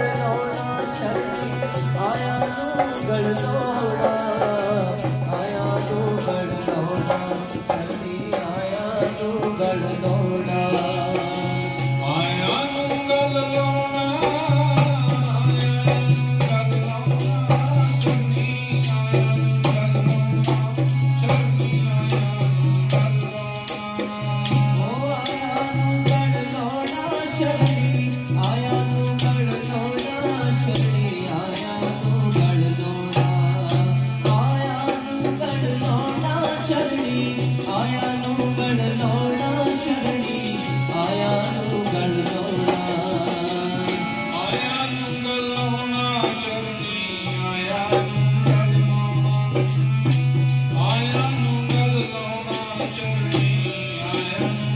गढ़ो ना शक्ति आया तू गढ़ो I am no girl, no, no,